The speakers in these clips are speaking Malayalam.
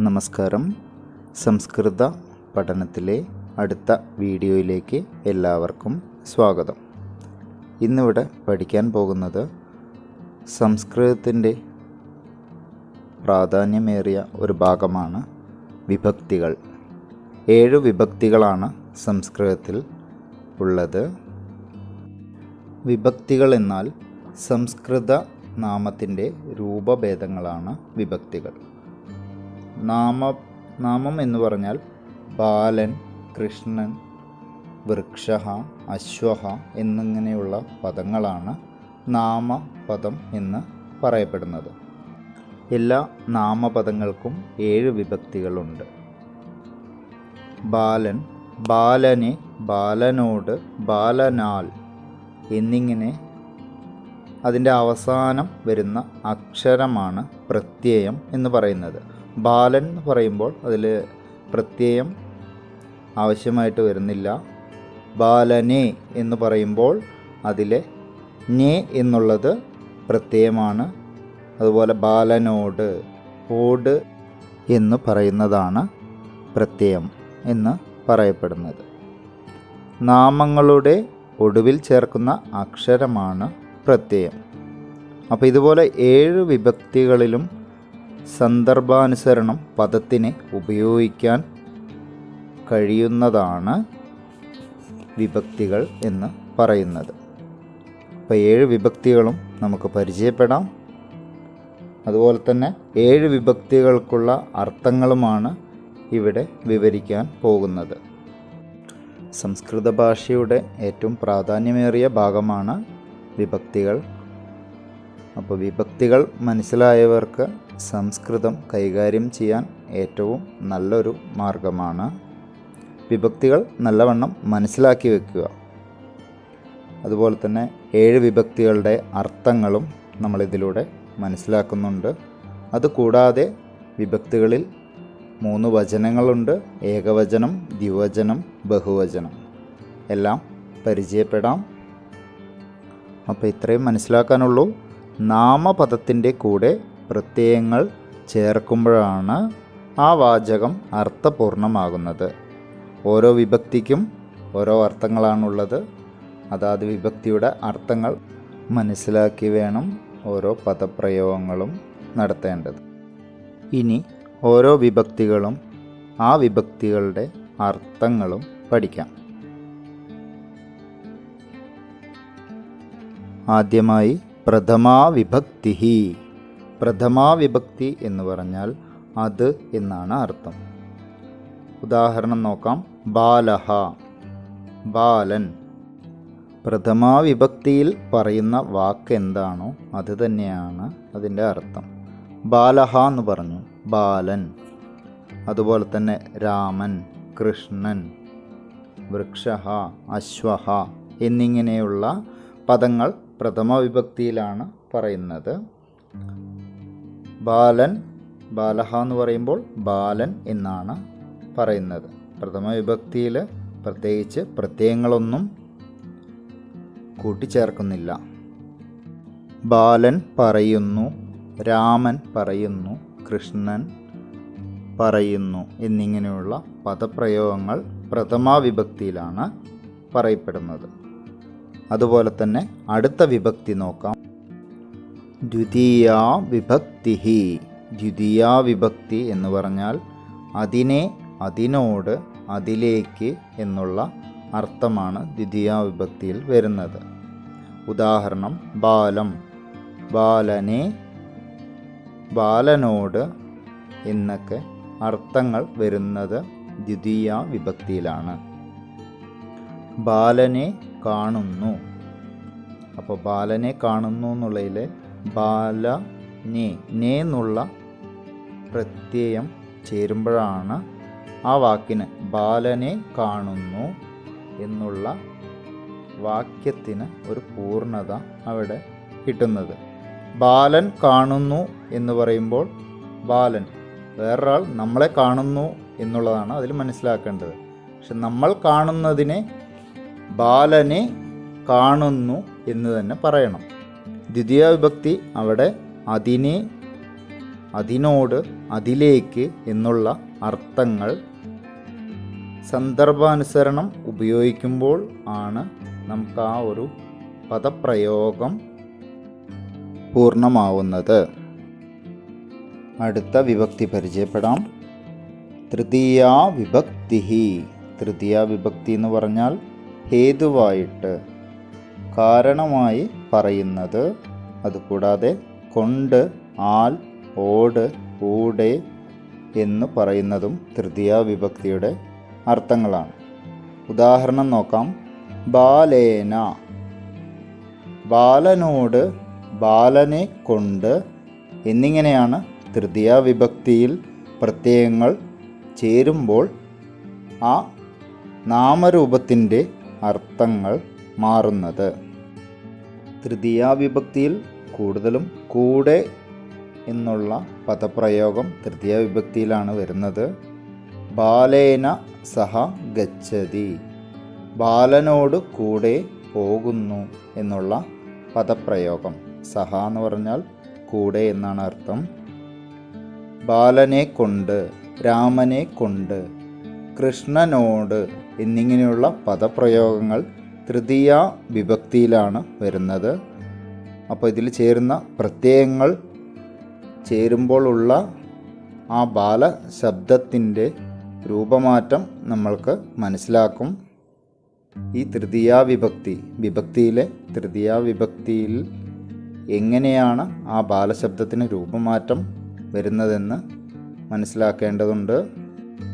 നമസ്കാരം. സംസ്കൃത പഠനത്തിലെ അടുത്ത വീഡിയോയിലേക്ക് എല്ലാവർക്കും സ്വാഗതം. ഇന്നിവിടെ പഠിക്കാൻ പോകുന്നത് സംസ്കൃതത്തിന്റെ പ്രാധാന്യമേറിയ ഒരു ഭാഗമാണ് വിഭക്തികൾ. ഏഴ് വിഭക്തികളാണ് സംസ്കൃതത്തിൽ ഉള്ളത്. വിഭക്തികൾ എന്നാൽ സംസ്കൃത നാമത്തിന്റെ രൂപഭേദങ്ങളാണ് വിഭക്തികൾ. നാമ നാമം എന്ന് പറഞ്ഞാൽ ബാലൻ കൃഷ്ണൻ വൃക്ഷ അശ്വഹ എന്നിങ്ങനെയുള്ള പദങ്ങളാണ് നാമപദം എന്ന് പറയപ്പെടുന്നത്. എല്ലാ നാമപദങ്ങൾക്കും ഏഴ് വിഭക്തികളുണ്ട്. ബാലൻ ബാലനെ ബാലനോട് ബാലനാൽ എന്നിങ്ങനെ അതിന്റെ അവസാനം വരുന്ന അക്ഷരമാണ് പ്രത്യയം എന്ന് പറയുന്നത്. ബാലൻ എന്ന് പറയുമ്പോൾ അതിൽ പ്രത്യയം ആവശ്യമായിട്ട് വരുന്നില്ല. ബാലനെ എന്ന് പറയുമ്പോൾ അതിലെ നെ എന്നുള്ളത് പ്രത്യയമാണ്. അതുപോലെ ബാലനോട് ഓട് എന്ന് പറയുന്നതാണ് പ്രത്യയം എന്ന് പറയപ്പെടുന്നത്. നാമങ്ങളുടെ ഒടുവിൽ ചേർക്കുന്ന അക്ഷരമാണ് പ്രത്യയം. അപ്പോൾ ഇതുപോലെ ഏഴ് വിഭക്തികളിലും സന്ദർഭാനുസരണം പദത്തിനെ ഉപയോഗിക്കാൻ കഴിയുന്നതാണ് വിഭക്തികൾ എന്ന് പറയുന്നത്. അപ്പോൾ ഏഴ് വിഭക്തികളും നമുക്ക് പരിചയപ്പെടാം. അതുപോലെ തന്നെ ഏഴ് വിഭക്തികൾക്കുള്ള അർത്ഥങ്ങളുമാണ് ഇവിടെ വിവരിക്കാൻ പോകുന്നത്. സംസ്കൃത ഭാഷയുടെ ഏറ്റവും പ്രാധാന്യമേറിയ ഭാഗമാണ് വിഭക്തികൾ. അപ്പോൾ വിഭക്തികൾ മനസ്സിലായവർക്ക് സംസ്കൃതം കൈകാര്യം ചെയ്യാൻ ഏറ്റവും നല്ലൊരു മാർഗമാണ്. വിഭക്തികൾ നല്ലവണ്ണം മനസ്സിലാക്കി വെക്കുക. അതുപോലെ തന്നെ ഏഴ് വിഭക്തികളുടെ അർത്ഥങ്ങളും നമ്മളിതിലൂടെ മനസ്സിലാക്കുന്നുണ്ട്. അതുകൂടാതെ വിഭക്തികളിൽ മൂന്ന് വചനങ്ങളുണ്ട്. ഏകവചനം ദ്വിവചനം ബഹുവചനം. എല്ലാം പരിചയപ്പെടാം. അപ്പോൾ ഇത്രയും മനസ്സിലാക്കാനുള്ളൂ. നാമപദത്തിന്റെ കൂടെ പ്രത്യയങ്ങൾ ചേർക്കുമ്പോഴാണ് ആ വാചകം അർത്ഥപൂർണമാകുന്നത്. ഓരോ വിഭക്തിക്കും ഓരോ അർത്ഥങ്ങളാണുള്ളത്. അതാത് വിഭക്തിയുടെ അർത്ഥങ്ങൾ മനസ്സിലാക്കി വേണം ഓരോ പദപ്രയോഗങ്ങളും നടത്തേണ്ടത്. ഇനി ഓരോ വിഭക്തികളും ആ വിഭക്തികളുടെ അർത്ഥങ്ങളും പഠിക്കാം. ആദ്യമായി പ്രഥമാ വിഭക്തി പ്രഥമാ വിഭക്തി എന്ന് പറഞ്ഞാൽ അത് എന്നാണ് അർത്ഥം. ഉദാഹരണം നോക്കാം. ബാലഹ ബാലൻ. പ്രഥമാ വിഭക്തിയിൽ പറയുന്ന വാക്ക് എന്താണോ അത് തന്നെയാണ് അതിന്റെ അർത്ഥം. ബാലഹ എന്ന് പറഞ്ഞു. ബാലൻ. അതുപോലെ തന്നെ രാമൻ കൃഷ്ണൻ വൃക്ഷഹ അശ്വഹ എന്നിങ്ങനെയുള്ള പദങ്ങൾ പ്രഥമ വിഭക്തിയിലാണ് പറയുന്നത്. ബാലൻ ബാലഹ എന്ന് പറയുമ്പോൾ ബാലൻ എന്നാണ് പറയുന്നത്. പ്രഥമ വിഭക്തിയിൽ പ്രത്യേകിച്ച് പ്രത്യയങ്ങളൊന്നും കൂട്ടിച്ചേർക്കുന്നില്ല. ബാലൻ പറയുന്നു രാമൻ പറയുന്നു കൃഷ്ണൻ പറയുന്നു എന്നിങ്ങനെയുള്ള പദപ്രയോഗങ്ങൾ പ്രഥമാ വിഭക്തിയിലാണ് പറയപ്പെടുന്നത്. അതുപോലെ തന്നെ അടുത്ത വിഭക്തി നോക്കാം. ദ്വിതീയ വിഭക്തി ദ്വിതീയ വിഭക്തി എന്ന് പറഞ്ഞാൽ അതിനെ അതിനോട് അതിലേക്ക് എന്നുള്ള അർത്ഥമാണ് ദ്വിതീയ വിഭക്തിയിൽ വരുന്നത്. ഉദാഹരണം ബാലം. ബാലനെ ബാലനോട് എന്നൊക്കെ അർത്ഥങ്ങൾ വരുന്നത് ദ്വിതീയ വിഭക്തിയിലാണ്. ബാലനെ കാണുന്നു. അപ്പോൾ ബാലനെ കാണുന്നു എന്നുള്ളതിൽ ബാല നേ നേ എന്നുള്ള പ്രത്യയം ചേരുമ്പോഴാണ് ആ വാക്കിന് ബാലനെ കാണുന്നു എന്നുള്ള വാക്യത്തിന് ഒരു പൂർണത അവിടെ കിട്ടുന്നത്. ബാലൻ കാണുന്നു എന്ന് പറയുമ്പോൾ ബാലൻ വേറൊരാൾ നമ്മളെ കാണുന്നു എന്നുള്ളതാണ് അതിൽ മനസ്സിലാക്കേണ്ടത്. പക്ഷെ നമ്മൾ കാണുന്നതിനെ ബാലനെ കാണുന്നു എന്ന് തന്നെ പറയണം. ദ്വിതീയ വിഭക്തി അവിടെ അതിനെ അതിനോട് അതിലേക്ക് എന്നുള്ള അർത്ഥങ്ങൾ സന്ദർഭാനുസരണം ഉപയോഗിക്കുമ്പോൾ ആണ് നമുക്ക് ആ ഒരു പദപ്രയോഗം പൂർണമാവുന്നത്. അടുത്ത വിഭക്തി പരിചയപ്പെടാം. തൃതീയ വിഭക്തി തൃതീയ വിഭക്തി എന്ന് പറഞ്ഞാൽ ഹേതുവായിട്ട് കാരണമായി പറയുന്നത് അതുകൂടാതെ കൊണ്ട് ആൽ ഓട് ഊടെ എന്ന് പറയുന്നതും തൃതീയ വിഭക്തിയുടെ അർത്ഥങ്ങളാണ്. ഉദാഹരണം നോക്കാം. ബാലേന. ബാലനോട് ബാലനെ കൊണ്ട് എന്നിങ്ങനെയാണ് തൃതീയ വിഭക്തിയിൽ പ്രത്യയങ്ങൾ ചേരുമ്പോൾ ആ നാമരൂപത്തിന്റെ അർത്ഥങ്ങൾ മാറുന്നത്. തൃതീയ വിഭക്തിയിൽ കൂടുതലും കൂടെ എന്നുള്ള പദപ്രയോഗം തൃതീയ വിഭക്തിയിലാണ് വരുന്നത്. ബാലേന സഹ ഗച്ഛതി. ബാലനോട് കൂടെ പോകുന്നു എന്നുള്ള പദപ്രയോഗം. സഹ എന്ന് പറഞ്ഞാൽ കൂടെ എന്നാണ് അർത്ഥം. ബാലനെ കൊണ്ട് രാമനെ കൊണ്ട് കൃഷ്ണനോട് എന്നിങ്ങനെയുള്ള പദപ്രയോഗങ്ങൾ തൃതീയ വിഭക്തിയിലാണ് വരുന്നത്. അപ്പോൾ ഇതിൽ ചേരുന്ന പ്രത്യയങ്ങൾ ചേരുമ്പോഴുള്ള ആ ബാല ശബ്ദത്തിന്റെ രൂപമാറ്റം നമ്മൾക്ക് മനസ്സിലാക്കും. ഈ തൃതീയ വിഭക്തി വിഭക്തിയിലെ തൃതീയ വിഭക്തിയിൽ എങ്ങനെയാണ് ആ ബാലശബ്ദത്തിന് രൂപമാറ്റം വരുന്നതെന്ന് മനസ്സിലാക്കേണ്ടതുണ്ട്.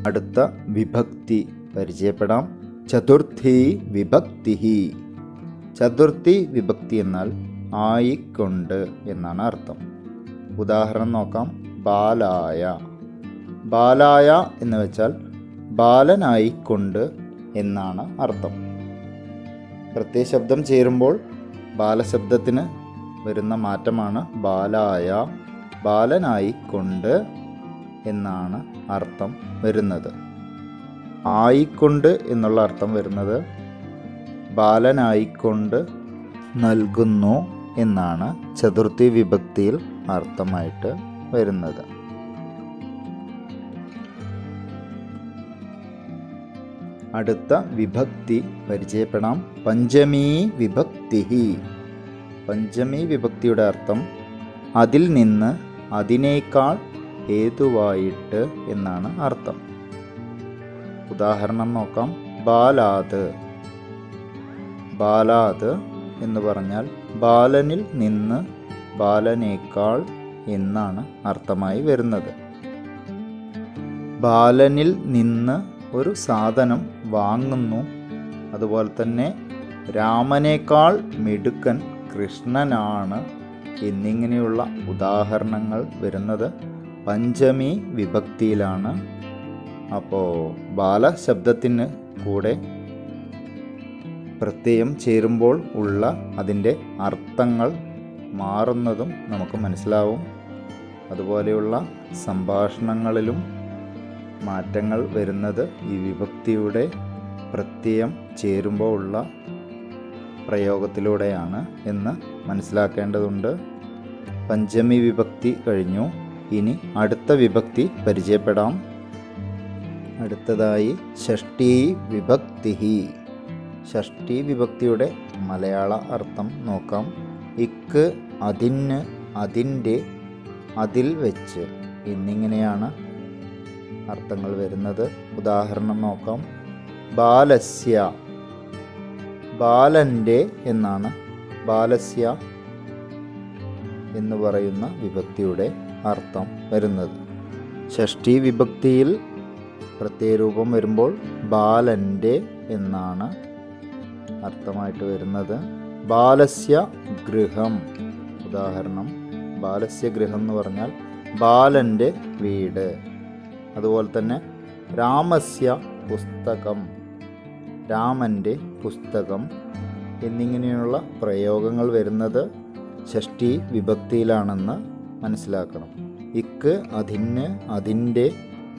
അടുത്ത വിഭക്തി. പരിചയപ്പെടാം. ചതുർത്ഥി വിഭക്തി ചതുർത്ഥി വിഭക്തി എന്നാൽ ആയിക്കൊണ്ട് എന്നാണ് അർത്ഥം. ഉദാഹരണം നോക്കാം. ബാലായ. ബാലായ എന്ന് വെച്ചാൽ ബാലനായിക്കൊണ്ട് എന്നാണ് അർത്ഥം. പ്രത്യയ ശബ്ദം ചേരുമ്പോൾ ബാലശബ്ദത്തിന് വരുന്ന മാറ്റമാണ് ബാലായ. ബാലനായിക്കൊണ്ട് എന്നാണ് അർത്ഥം വരുന്നത്. ആയിക്കൊണ്ട് എന്നുള്ള അർത്ഥം വരുന്നത് ബാലനായിക്കൊണ്ട് നൽകുന്നു എന്നാണ് ചതുർത്ഥി വിഭക്തിയിൽ അർത്ഥമായിട്ട് വരുന്നത്. അടുത്ത വിഭക്തി പരിചയപ്പെടാം. പഞ്ചമീ വിഭക്തി പഞ്ചമി വിഭക്തിയുടെ അർത്ഥം അതിൽ നിന്ന് അതിനേക്കാൾ ഹേതുവായിട്ട് എന്നാണ് അർത്ഥം. ഉദാഹരണം നോക്കാം. ബാലാത് ബാലാത് എന്ന് പറഞ്ഞാൽ ബാലനിൽ നിന്ന് ബാലനേക്കാൾ എന്നാണ് അർത്ഥമായി വരുന്നത്. ബാലനിൽ നിന്ന് ഒരു സാധനം വാങ്ങുന്നു. അതുപോലെ തന്നെ രാമനേക്കാൾ മിടുക്കൻ കൃഷ്ണനാണ് എന്നിങ്ങനെയുള്ള ഉദാഹരണങ്ങൾ വരുന്നത് പഞ്ചമി വിഭക്തിയിലാണ്. അപ്പോൾ ബാല ശബ്ദത്തിന് കൂടെ പ്രത്യയം ചേരുമ്പോൾ ഉള്ള അതിന്റെ അർത്ഥങ്ങൾ മാറുന്നതും നമുക്ക് മനസ്സിലാവും. അതുപോലെയുള്ള സംഭാഷണങ്ങളിലും മാറ്റങ്ങൾ വരുന്നത് ഈ വിഭക്തിയുടെ പ്രത്യയം ചേരുമ്പോൾ ഉള്ള പ്രയോഗത്തിലൂടെയാണ് എന്ന് മനസ്സിലാക്കേണ്ടതുണ്ട്. പഞ്ചമി വിഭക്തി കഴിഞ്ഞു. ഇനി അടുത്ത വിഭക്തി പരിചയപ്പെടാം. അടുത്തതായി ഷഷ്ടി വിഭക്തി ഷഷ്ടി വിഭക്തിയുടെ മലയാള അർത്ഥം നോക്കാം. ഇക്ക് അതിന് അതിന്റെ അതിൽ വെച്ച് എന്നിങ്ങനെയാണ് അർത്ഥങ്ങൾ വരുന്നത്. ഉദാഹരണം നോക്കാം. ബാലസ്യ. ബാലന്റെ എന്നാണ്. ബാലസ്യ എന്ന് പറയുന്ന വിഭക്തിയുടെ അർത്ഥം വരുന്നത്. ഷഷ്ടി വിഭക്തിയിൽ പ്രത്യയരൂപം വരുമ്പോൾ ബാലന്റെ എന്നാണ് അർത്ഥമായിട്ട് വരുന്നത്. ബാലസ്യ ഗൃഹം. ഉദാഹരണം ബാലസ്യ ഗൃഹം എന്ന് പറഞ്ഞാൽ ബാലന്റെ വീട്. അതുപോലെ തന്നെ രാമസ്യ പുസ്തകം രാമന്റെ പുസ്തകം എന്നിങ്ങനെയുള്ള പ്രയോഗങ്ങൾ വരുന്നത് ഷഷ്ടി വിഭക്തിയിലാണെന്ന് മനസ്സിലാക്കണം. ഇക്ക് അതിന് അതിന്റെ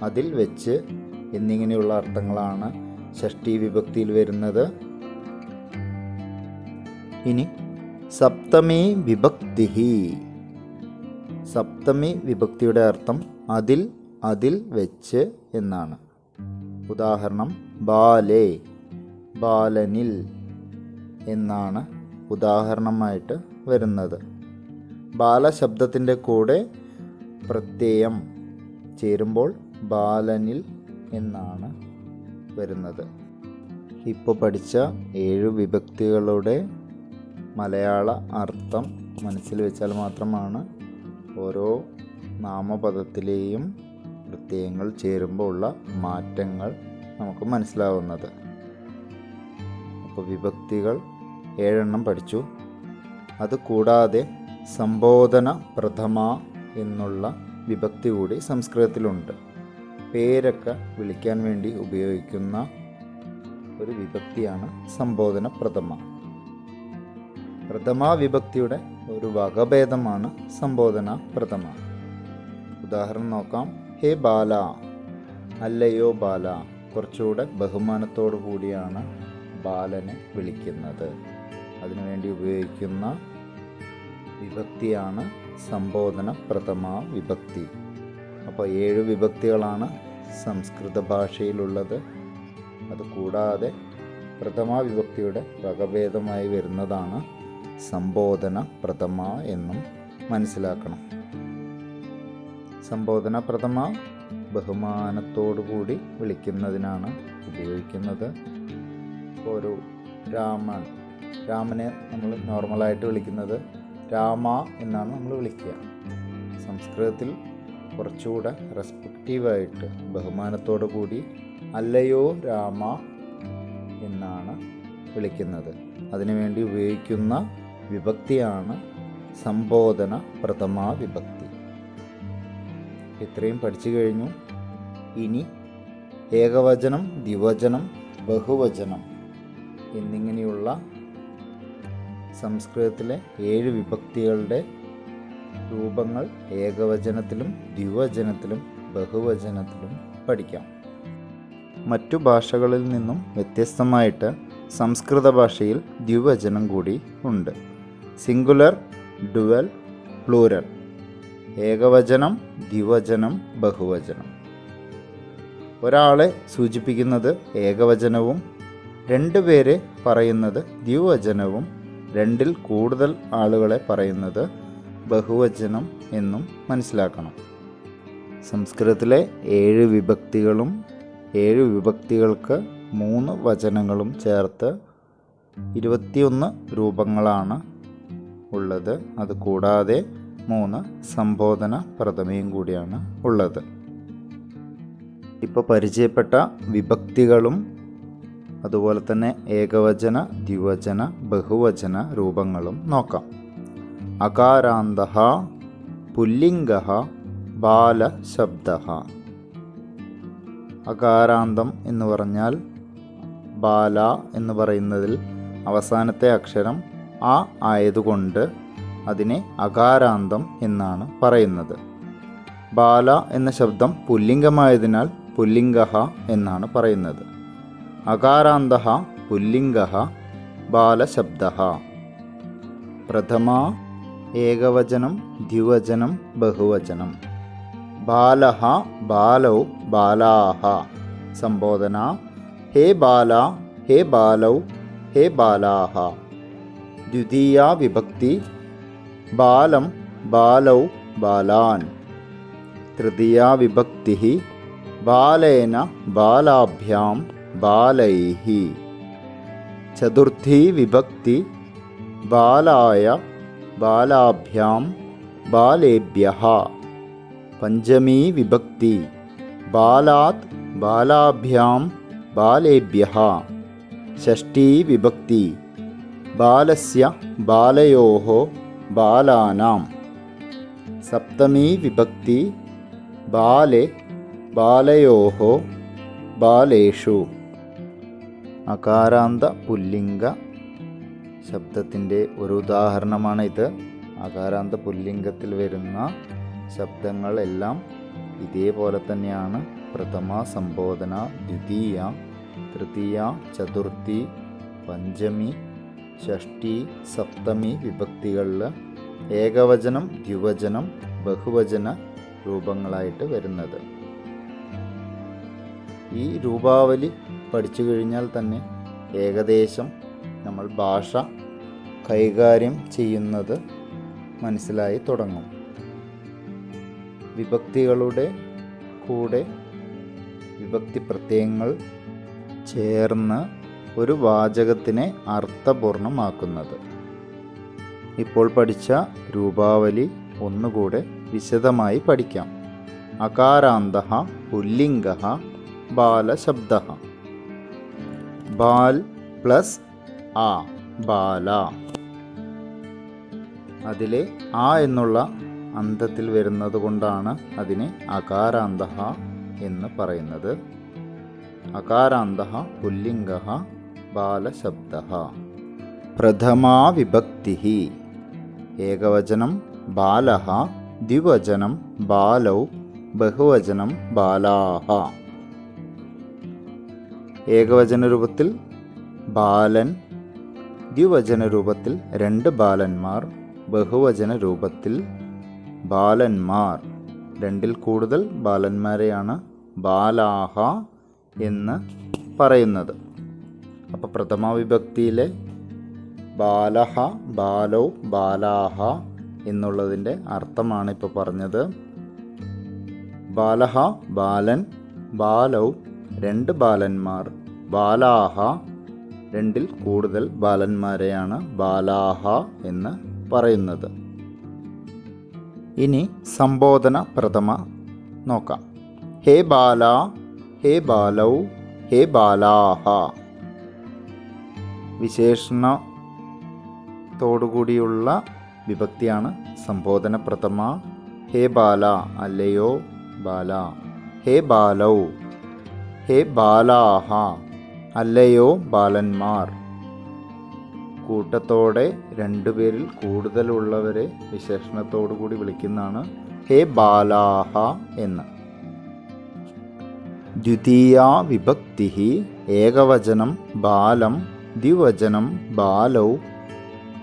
അതിൽ വെച്ച് എന്നിങ്ങനെയുള്ള അർത്ഥങ്ങളാണ് ഷഷ്ടി വിഭക്തിയിൽ വരുന്നത്. ഇനി സപ്തമി വിഭക്തി സപ്തമി വിഭക്തിയുടെ അർത്ഥം അതിൽ അതിൽ വെച്ച് എന്നാണ്. ഉദാഹരണം ബാലേ ബാലനിൽ എന്നാണ് ഉദാഹരണമായിട്ട് വരുന്നത്. ബാലശബ്ദത്തിന്റെ കൂടെ പ്രത്യയം ചേരുമ്പോൾ ബാലനിൽ എന്നാണ് വരുന്നത്. ഇപ്പോൾ പഠിച്ച ഏഴ് വിഭക്തികളുടെ മലയാള അർത്ഥം മനസ്സിൽ വെച്ചാൽ മാത്രമാണ് ഓരോ നാമപദത്തിലെയും പ്രത്യയങ്ങൾ ചേരുമ്പോൾ ഉള്ള മാറ്റങ്ങൾ നമുക്ക് മനസ്സിലാവുന്നത്. അപ്പോൾ വിഭക്തികൾ ഏഴെണ്ണം പഠിച്ചു. അതുകൂടാതെ സംബോധന പ്രഥമ എന്നുള്ള വിഭക്തി കൂടി സംസ്കൃതത്തിലുണ്ട്. പേരൊക്കെ വിളിക്കാൻ വേണ്ടി ഉപയോഗിക്കുന്ന ഒരു വിഭക്തിയാണ് സംബോധന പ്രഥമ പ്രഥമ വിഭക്തിയുടെ ഒരു വകഭേദമാണ് സംബോധന പ്രഥമ ഉദാഹരണം നോക്കാം. ഹേ ബാല അല്ലയോ ബാല കുറച്ചുകൂടെ ബഹുമാനത്തോടു കൂടിയാണ് ബാലനെ വിളിക്കുന്നത്. അതിനുവേണ്ടി ഉപയോഗിക്കുന്ന വിഭക്തിയാണ് സംബോധന പ്രഥമ വിഭക്തി. അപ്പോൾ ഏഴ് വിഭക്തികളാണ് സംസ്കൃത ഭാഷയിലുള്ളത്. അതുകൂടാതെ പ്രഥമ വിഭക്തിയുടെ വകഭേദമായി വരുന്നതാണ് സംബോധന പ്രഥമ എന്നും മനസ്സിലാക്കണം. സംബോധന പ്രഥമ ബഹുമാനത്തോടു കൂടി വിളിക്കുന്നതിനാണ് ഉപയോഗിക്കുന്നത്. ഒരു രാമൻ രാമനെ നമ്മൾ നോർമലായിട്ട് വിളിക്കുന്നത് രാമ എന്നാണ് നമ്മൾ വിളിക്കുക. സംസ്കൃതത്തിൽ കുറച്ചുകൂടെ റെസ്പെക്റ്റീവായിട്ട് ബഹുമാനത്തോടു കൂടി അല്ലയോ രാമ എന്നാണ് വിളിക്കുന്നത്. അതിനുവേണ്ടി ഉപയോഗിക്കുന്ന വിഭക്തിയാണ് സംബോധന പ്രഥമാ വിഭക്തി. ഇത്രയും പഠിച്ചു കഴിഞ്ഞു. ഇനി ഏകവചനം ദ്വിവചനം ബഹുവചനം എന്നിങ്ങനെയുള്ള സംസ്കൃതത്തിലെ ഏഴ് വിഭക്തികളുടെ രൂപങ്ങൾ ഏകവചനത്തിലും ദ്വിവചനത്തിലും ബഹുവചനത്തിലും പഠിക്കാം. മറ്റു ഭാഷകളിൽ നിന്നും വ്യത്യസ്തമായിട്ട് സംസ്കൃത ഭാഷയിൽ ദ്വിവചനം കൂടി ഉണ്ട്. Singular dual plural. ഏകവചനം ദ്വിവചനം ബഹുവചനം. ഒരാളെ സൂചിപ്പിക്കുന്നത് ഏകവചനവും രണ്ട് പേരെ പറയുന്നത് ദ്വിവചനവും രണ്ടിൽ കൂടുതൽ ആളുകളെ പറയുന്നത് ബഹുവചനം എന്നും മനസ്സിലാക്കണം. സംസ്കൃതത്തിലെ ഏഴ് വിഭക്തികളും ഏഴ് വിഭക്തികൾക്ക് മൂന്ന് വചനങ്ങളും ചേർത്ത് ഇരുപത്തിയൊന്ന് രൂപങ്ങളാണ് ഉള്ളത്. അത് കൂടാതെ മൂന്ന് സംബോധന പ്രഥമയും കൂടിയാണ് ഉള്ളത്. ഇപ്പോൾ പരിചയപ്പെട്ട വിഭക്തികളും അതുപോലെ തന്നെ ഏകവചന ദ്വിവചന ബഹുവചന രൂപങ്ങളും നോക്കാം. അകാരാന്ത പുല്ലിംഗ ബാലശബ്ദ അകാരാന്തം എന്ന് പറഞ്ഞാൽ ബാല എന്ന് പറയുന്നതിൽ അവസാനത്തെ അക്ഷരം ആ ആയതുകൊണ്ട് അതിനെ അകാരാന്തം എന്നാണ് പറയുന്നത്. ബാല എന്ന ശബ്ദം പുല്ലിംഗമായതിനാൽ പുല്ലിംഗ എന്നാണ് പറയുന്നത്. അകാരാന്ത പുല്ലിംഗ ബാലശബ്ദ പ്രഥമ ഏകവചനം ദ്വിവചനം ബഹുവചനം. ബാലഹ ബാലൗ ബാലാഹ. സംബോധന ഹേ ബാല ഹേ ബാലൗ ഹേ ബാലാഹ. ദ്വിതീയ വിഭക്തി ബാലം ബാലൗ ബാലാൻ. തൃതീയ വിഭക്തി ബാലേന ബാലാഭ്യാം ബാലൈ ചതുർത്ഥി വിഭക്തി ബാലായ ബാലാഭ്യാം ബാലേഭ്യ പഞ്ചമീ വിഭക്തി ബാലാത് ബാലാഭ്യാം ബാലേഭ്യ ഷഷ്ഠീ വിഭക്തി ബാലസ്യ ബാലയോ ബാലാനാം. സപ്തമീ വിഭക്തി ബാലെ ബാലയോ ബാലേഷു. അകാരാന്ത പുല്ലിംഗ ശബ്ദത്തിന്റെ ഒരു ഉദാഹരണമാണ് ഇത് അകാരാന്ത പുല്ലിംഗത്തിൽ വരുന്ന ശബ്ദങ്ങളെല്ലാം ഇതേപോലെ തന്നെയാണ്. പ്രഥമ സംബോധന ദ്വിതീയ തൃതീയ ചതുർത്ഥി പഞ്ചമി ഷഷ്ടി സപ്തമി വിഭക്തികളിൽ ഏകവചനം ദ്വിവചനം ബഹുവചന രൂപങ്ങളായിട്ട് വരുന്നത്. ഈ രൂപാവലി പഠിച്ചു കഴിഞ്ഞാൽ തന്നെ ഏകദേശം നമ്മൾ ഭാഷ കൈകാര്യം ചെയ്യുന്നത് മനസ്സിലായി തുടങ്ങും. വിഭക്തികളുടെ കൂടെ വിഭക്തി പ്രത്യയങ്ങൾ ചേർന്ന് ഒരു വാചകത്തിനെ അർത്ഥപൂർണമാക്കുന്നത്. ഇപ്പോൾ പഠിച്ച രൂപാവലി ഒന്നുകൂടെ വിശദമായി പഠിക്കാം. അകാരാന്ത പുല്ലിംഗ ബാലശബ്ദ ബാൽ പ്ലസ് ആ. ബാല. അതിലെ ആ എന്നുള്ള അന്തത്തിൽ വരുന്നത് കൊണ്ടാണ് അതിനെ അകാരാന്ത എന്ന് പറയുന്നത്. അകാരാന്ത പുല്ലിംഗ ബാലശബ്ദ പ്രഥമാ വിഭക്തി ഏകവചനം ബാല ദ്വിവചനം ബാലൗ ബഹുവചനം ബാലാഹ. ഏകവചന രൂപത്തിൽ ബാലൻ ദ്വിവചന രൂപത്തിൽ രണ്ട് ബാലന്മാർ ബഹുവചന രൂപത്തിൽ ബാലന്മാർ. രണ്ടിൽ കൂടുതൽ ബാലന്മാരെയാണ് ബാലാഹ എന്ന് പറയുന്നത്. അപ്പോൾ പ്രഥമ വിഭക്തിയിലെ ബാലഹ ബാലോ ബാലാഹ എന്നുള്ളതിന്റെ അർത്ഥമാണ് ഇപ്പോൾ പറഞ്ഞത്. ബാലഹ ബാലൻ ബാലൗ രണ്ട് ബാലന്മാർ ബാലാഹ രണ്ടിൽ കൂടുതൽ ബാലന്മാരെയാണ് ബാലാഹ എന്ന് പറയുന്നത്. ഇനി സംബോധന പ്രഥമ നോക്കാം. ഹേ ബാല ഹേ ബാലൗ ഹേ ബാലാഹ. വിശേഷണത്തോടുകൂടിയുള്ള വിഭക്തിയാണ് സംബോധന പ്രഥമ. ഹേ ബാല അല്ലയോ ബാല. ഹേ ബാലൗ ഹേ ബാലാഹ. അല്ലയോ ബാലന്മാർ? കൂട്ടത്തോടെ രണ്ടുപേരിൽ കൂടുതലുള്ളവരെ വിശേഷണത്തോടു കൂടി വിളിക്കുന്നതാണ് ഹേ ബാലാഹ എന്ന്. ദ്വിതീയ വിഭക്തി ഏകവചനം ബാലം ദ്വിവചനം ബാലൗ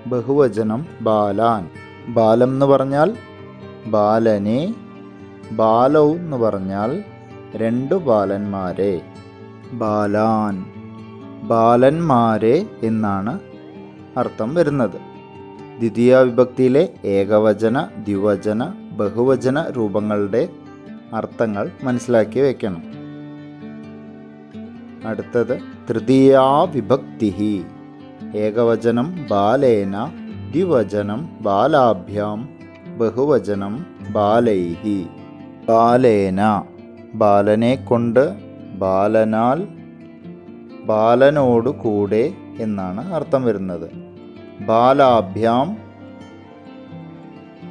ബഹുവചനം ബാലാൻ. ബാലം എന്ന് പറഞ്ഞാൽ ബാലനെ ബാലൗ എന്ന് പറഞ്ഞാൽ രണ്ടു ബാലന്മാരെ ബാലാൻ. ബാലന്മാരെ എന്നാണ് അർത്ഥം വരുന്നത്. ദ്വിതീയ വിഭക്തിയിലെ ഏകവചന ദ്വിവചന ബഹുവചന രൂപങ്ങളുടെ അർത്ഥങ്ങൾ മനസ്സിലാക്കി വയ്ക്കണം അടുത്തത് തൃതീയ വിഭക്തി ഏകവചനം ബാലേന ദ്വിവചനം ബാലാഭ്യാം ബഹുവചനം ബാലൈഹി. ബാലേന ബാലനെ കൊണ്ട് ബാലനാൽ ബാലനോടു കൂടെ എന്നാണ് അർത്ഥം വരുന്നത്. ബാലാഭ്യാം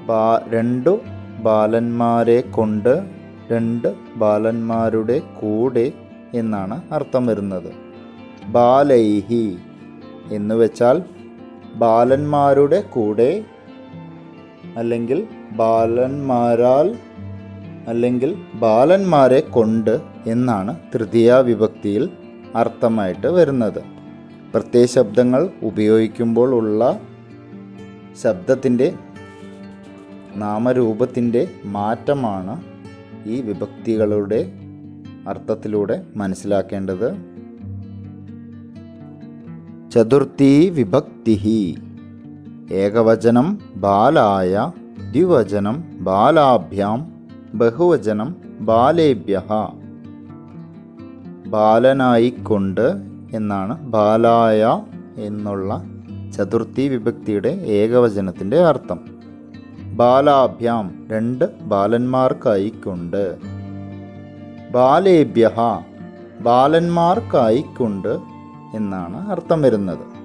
ബാ രണ്ടു ബാലന്മാരെ കൊണ്ട് രണ്ട് ബാലന്മാരുടെ കൂടെ എന്നാണ് അർത്ഥം വരുന്നത്. ബാലൈഹി എന്ന് വെച്ചാൽ ബാലന്മാരുടെ കൂടെ അല്ലെങ്കിൽ ബാലന്മാരാൽ അല്ലെങ്കിൽ ബാലന്മാരെ കൊണ്ട് എന്നാണ് തൃതീയ വിഭക്തിയിൽ അർത്ഥമായിട്ട് വരുന്നത്. പ്രത്യയ ശബ്ദങ്ങൾ ഉപയോഗിക്കുമ്പോൾ ഉള്ള ശബ്ദത്തിന്റെ നാമരൂപത്തിന്റെ മാറ്റമാണ് ഈ വിഭക്തികളുടെ അർത്ഥത്തിലൂടെ മനസ്സിലാക്കേണ്ടത്. ചതുർത്ഥി വിഭക്തി ഏകവചനം ബാലായ ദ്വിവചനം ബാലാഭ്യാം ബഹുവചനം ബാലേഭ്യ ബാലനായിക്കൊണ്ട് എന്നാണ് ബാലായ എന്നുള്ള ചതുർത്ഥി വിഭക്തിയുടെ ഏകവചനത്തിന്റെ അർത്ഥം. ബാലാഭ്യാം രണ്ട് ബാലന്മാർക്കായിക്കൊണ്ട്. ബാലേഭ്യ ബാലന്മാർക്കായിക്കൊണ്ട് എന്നാണ് അർത്ഥം വരുന്നത്.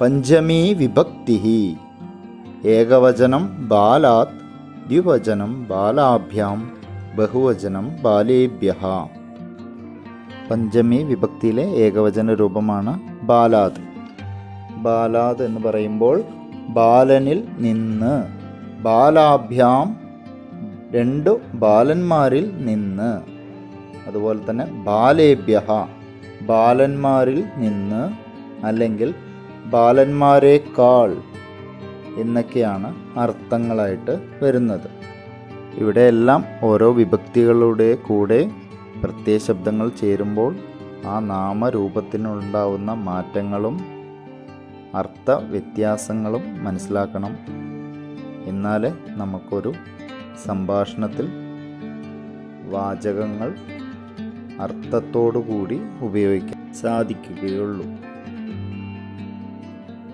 പഞ്ചമീ വിഭക്തി ഏകവചനം ബാലാത് ദ്വിവചനം ബാലാഭ്യാം ബഹുവചനം ബാലേഭ്യ പഞ്ചമി വിഭക്തിയിലെ ഏകവചന രൂപമാണ് ബാലാദ്. ബാലാദ് എന്ന് പറയുമ്പോൾ ബാലനിൽ നിന്ന് ബാലാഭ്യാം രണ്ടു ബാലന്മാരിൽ നിന്ന് അതുപോലെ തന്നെ ബാലേഭ്യ ബാലന്മാരിൽ നിന്ന് അല്ലെങ്കിൽ ബാലന്മാരെക്കാൾ എന്നൊക്കെയാണ് അർത്ഥങ്ങളായിട്ട് വരുന്നത്. ഇവിടെയെല്ലാം ഓരോ വിഭക്തികളുടെ കൂടെ പ്രത്യയ ശബ്ദങ്ങൾ ചേരുമ്പോൾ ആ നാമരൂപത്തിനുണ്ടാവുന്ന മാറ്റങ്ങളും അർത്ഥ വ്യത്യാസങ്ങളും മനസ്സിലാക്കണം. എന്നാലേ നമുക്കൊരു സംഭാഷണത്തിൽ വാചകങ്ങൾ അർത്ഥത്തോടുകൂടി ഉപയോഗിക്കാൻ സാധിക്കുകയുള്ളൂ.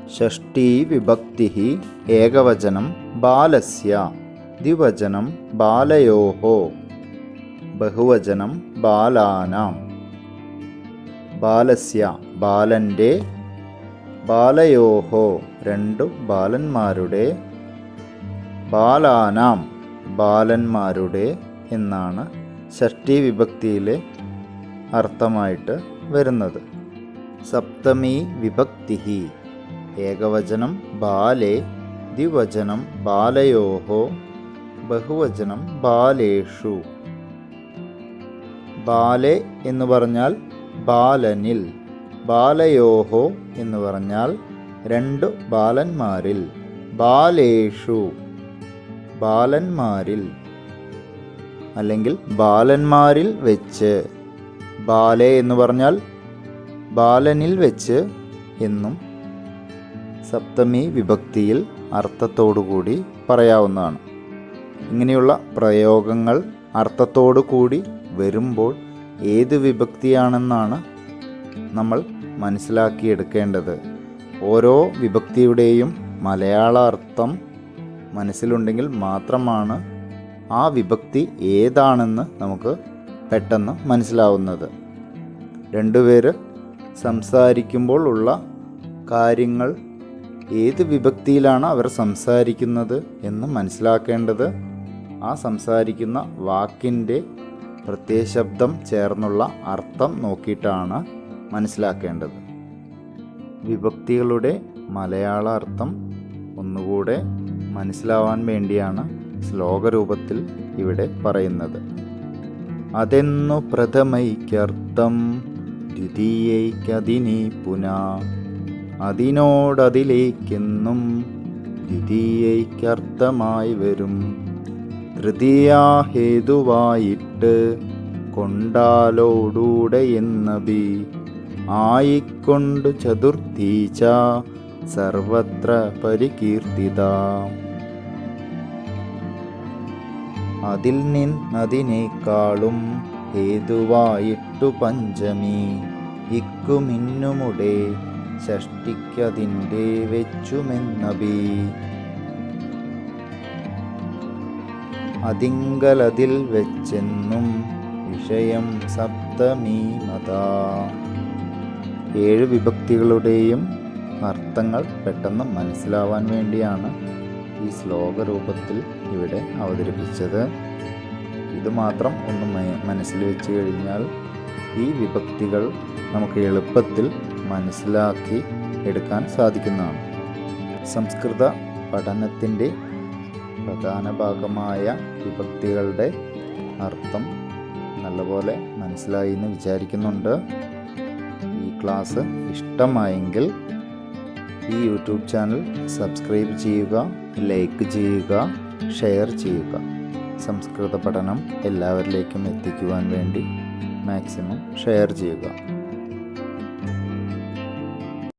ഷഷ്ടി വിഭക്തി ഏകവചനം ബാലസ്യ. ദ്വിവചനം ബാലയോഹോ. ബഹുവചനം ബാലാനാം. ബാലസ്യ ബാലന്റെ ബാലയോഹോ രണ്ടു ബാലന്മാരുടെ ബാലാനാം ബാലന്മാരുടെ എന്നാണ് ഷഷ്ടി വിഭക്തിയിലെ അർത്ഥമായിട്ട് വരുന്നത്. സപ്തമി വിഭക്തി ഏകവചനം ബാലേ ദ്വിവചനം ബാലയോഹോ ബഹുവചനം ബാലേഷു. ബാലെ എന്ന് പറഞ്ഞാൽ ബാലനിൽ ബാലയോഹോ എന്ന് പറഞ്ഞാൽ രണ്ടു ബാലന്മാരിൽ ബാലേഷു ബാലന്മാരിൽ അല്ലെങ്കിൽ ബാലന്മാരിൽ വെച്ച് ബാലെ എന്ന് പറഞ്ഞാൽ ബാലനിൽ വെച്ച് എന്നും സപ്തമി വിഭക്തിയിൽ അർത്ഥത്തോടുകൂടി പറയാവുന്നതാണ്. ഇങ്ങനെയുള്ള പ്രയോഗങ്ങൾ അർത്ഥത്തോടു കൂടി വരുമ്പോൾ ഏത് വിഭക്തിയാണെന്നാണ് നമ്മൾ മനസ്സിലാക്കിയെടുക്കേണ്ടത്. ഓരോ വിഭക്തിയുടെയും മലയാള അർത്ഥം മനസ്സിലുണ്ടെങ്കിൽ മാത്രമാണ് ആ വിഭക്തി ഏതാണെന്ന് നമുക്ക് പെട്ടെന്ന് മനസ്സിലാവുന്നത്. രണ്ടുപേര് സംസാരിക്കുമ്പോൾ ഉള്ള കാര്യങ്ങൾ ഏത് വിഭക്തിയിലാണ് അവർ സംസാരിക്കുന്നത് എന്ന് മനസ്സിലാക്കേണ്ടത്. ആ സംസാരിക്കുന്ന വാക്കിന്റെ പ്രത്യയശബ്ദം ചേർന്നുള്ള അർത്ഥം നോക്കിയിട്ടാണ് മനസ്സിലാക്കേണ്ടത്. വിഭക്തികളുടെ മലയാള അർത്ഥം ഒന്നുകൂടെ മനസ്സിലാവാൻ വേണ്ടിയാണ് ശ്ലോകരൂപത്തിൽ ഇവിടെ പറയുന്നത്. അതെന്നു പ്രഥമൈക്കർത്ഥം ദ്വിതീയൈക്കതിനി പുന. അതിനോടതിലേക്കെന്നും ദ്വിതീയൈക്കർത്ഥമായി വരും. തൃതീയാഹേതുവായിട്ട് കൊണ്ടാലോടൂടെ എന്നബി ആയിക്കൊണ്ടു ചതുർത്ഥീച്ച സർവത്ര പരികീർത്തിത. അതിൽ നിന്നതിനേക്കാളും ഹേതുവായിട്ടു പഞ്ചമി ഇക്കുമിന്നുമുടെ ഷഷ്ടിക്കതിന്റെ വെച്ചുമെന്നബി അതിങ്കലതിൽ വെച്ചെന്നും വിഷയം സപ്തമീ മത ഏഴ് വിഭക്തികളുടെയും അർത്ഥങ്ങൾ പെട്ടെന്ന് മനസ്സിലാവാൻ വേണ്ടിയാണ് ഈ ശ്ലോക രൂപത്തിൽ ഇവിടെ അവതരിപ്പിച്ചത്. ഇത് മാത്രം ഒന്ന് മനസ്സിൽ വെച്ച് കഴിഞ്ഞാൽ ഈ വിഭക്തികൾ നമുക്ക് എളുപ്പത്തിൽ മനസ്സിലാക്കി എടുക്കാൻ സാധിക്കുന്നതാണ്. സംസ്കൃത പഠനത്തിന്റെ പ്രധാന ഭാഗമായ വിഭക്തികളുടെ അർത്ഥം നല്ലപോലെ മനസ്സിലായി എന്ന് വിചാരിക്കുന്നുണ്ട്. ഈ ക്ലാസ് ഇഷ്ടമായെങ്കിൽ ഈ യൂട്യൂബ് ചാനൽ സബ്സ്ക്രൈബ് ചെയ്യുക ലൈക്ക് ചെയ്യുക ഷെയർ ചെയ്യുക. സംസ്കൃത പഠനം എല്ലാവരിലേക്കും എത്തിക്കുവാൻ വേണ്ടി മാക്സിമം ഷെയർ ചെയ്യുക.